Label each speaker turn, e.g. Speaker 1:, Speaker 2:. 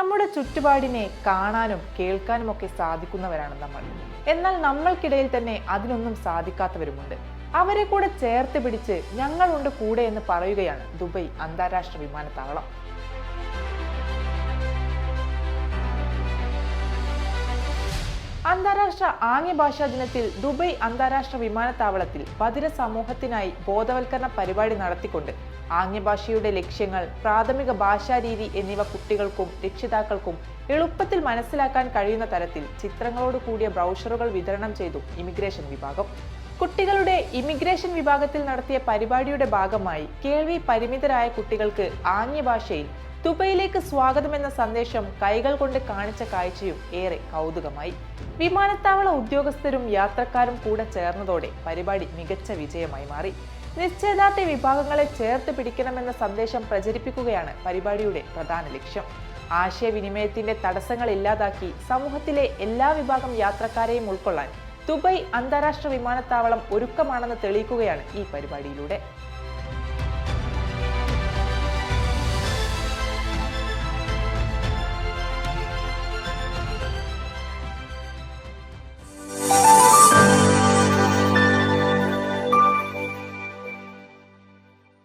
Speaker 1: നമ്മുടെ ചുറ്റുപാടിനെ കാണാനും കേൾക്കാനും ഒക്കെ സാധിക്കുന്നവരാണ് നമ്മൾ. എന്നാൽ നമ്മൾക്കിടയിൽ തന്നെ അതിനൊന്നും സാധിക്കാത്തവരുമുണ്ട്. അവരെ കൂടെ ചേർത്ത് പിടിച്ച് ഞങ്ങളുണ്ട് കൂടെ എന്ന് പറയുകയാണ് ദുബൈ അന്താരാഷ്ട്ര വിമാനത്താവളം. അന്താരാഷ്ട്ര ആംഗ്യഭാഷാ ദിനത്തിൽ ദുബൈ അന്താരാഷ്ട്ര വിമാനത്താവളത്തിൽ പതിര സമൂഹത്തിനായി ബോധവൽക്കരണ പരിപാടി നടത്തിക്കൊണ്ട് ആംഗ്യഭാഷയുടെ ലക്ഷ്യങ്ങൾ പ്രാഥമിക ഭാഷാരീതി എന്നിവ കുട്ടികൾക്കും രക്ഷിതാക്കൾക്കും എളുപ്പത്തിൽ മനസ്സിലാക്കാൻ കഴിയുന്ന തരത്തിൽ ചിത്രങ്ങളോട് കൂടിയ ബ്രൗഷറുകൾ വിതരണം ചെയ്തു ഇമിഗ്രേഷൻ വിഭാഗം. കുട്ടികളുടെ ഇമിഗ്രേഷൻ വിഭാഗത്തിൽ നടത്തിയ പരിപാടിയുടെ ഭാഗമായി കേൾവി പരിമിതരായ കുട്ടികൾക്ക് ആംഗ്യഭാഷയിൽ ദുബൈയിലേക്ക് സ്വാഗതമെന്ന സന്ദേശം കൈകൾ കൊണ്ട് കാണിച്ച കാഴ്ചയും ഏറെ കൗതുകമായി. വിമാനത്താവള ഉദ്യോഗസ്ഥരും യാത്രക്കാരും കൂടെ ചേർന്നതോടെ പരിപാടി മികച്ച വിജയമായി മാറി. നിശ്ചയദാർഢ്യ വിഭാഗങ്ങളെ ചേർത്ത് പിടിക്കണമെന്ന സന്ദേശം പ്രചരിപ്പിക്കുകയാണ് പരിപാടിയുടെ പ്രധാന ലക്ഷ്യം. ആശയവിനിമയത്തിന്റെ തടസ്സങ്ങൾ ഇല്ലാതാക്കി സമൂഹത്തിലെ എല്ലാ വിഭാഗം യാത്രക്കാരെയും ഉൾക്കൊള്ളാൻ ദുബൈ അന്താരാഷ്ട്ര വിമാനത്താവളം ഒരുക്കമാണെന്ന് തെളിയിക്കുകയാണ് ഈ പരിപാടിയിലൂടെ.